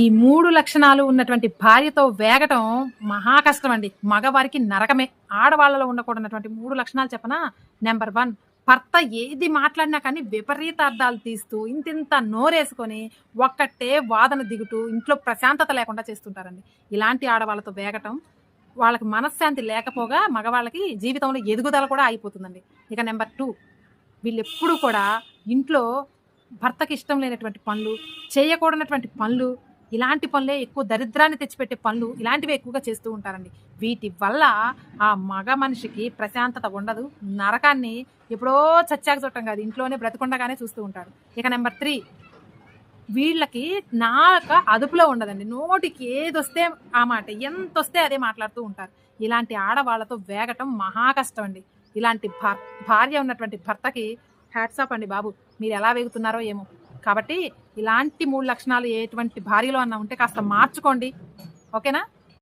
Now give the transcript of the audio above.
ఈ మూడు లక్షణాలు ఉన్నటువంటి భార్యతో వేగటం మహా కష్టం అండి మగవారికి నరకమే. ఆడవాళ్ళలో ఉండకూడనటువంటి మూడు లక్షణాలు చెప్పనా? నెంబర్ వన్ భర్త ఏది మాట్లాడినా కానీ విపరీత అర్థాలు తీస్తూ ఇంతింత నోరేసుకొని ఒక్కటే వాదన దిగుతూ ఇంట్లో ప్రశాంతత లేకుండా చేస్తుంటారండి. ఇలాంటి ఆడవాళ్ళతో వేగటం వాళ్ళకి మనశ్శాంతి లేకపోగా మగవాళ్ళకి జీవితంలో ఎదుగుదల కూడా అయిపోతుందండి. ఇక నెంబర్ టూ వీళ్ళు ఎప్పుడు కూడా ఇంట్లో భర్తకి ఇష్టం లేనటువంటి పనులు చేయకూడనటువంటి పనులు ఇలాంటి పనులే ఎక్కువ దరిద్రాన్ని తెచ్చిపెట్టే పనులు ఇలాంటివి ఎక్కువగా చేస్తూ ఉంటారండి. వీటి వల్ల ఆ మగ మనిషికి ప్రశాంతత ఉండదు. నరకాన్ని ఎప్పుడో చచ్చాక చూడటం కాదు. ఇంట్లోనే బ్రతకుండగానే చూస్తూ ఉంటాడు ఇక నెంబర్ త్రీ వీళ్ళకి నాక అదుపులో ఉండదండి. నోటికి ఏది వస్తే ఆ మాట ఎంత వస్తే అదే మాట్లాడుతూ ఉంటారు. ఇలాంటి ఆడవాళ్ళతో వేగటం మహా కష్టం అండి ఇలాంటి భార్య ఉన్నటువంటి భర్తకి హ్యాట్సాప్ అండి బాబు మీరు ఎలా వేగుతున్నారో ఏమో. కాబట్టి ఇలాంటి మూడు లక్షణాలు ఎటువంటి భార్యలో అన్న ఉంటే కాస్త మార్చుకోండి. ఓకేనా?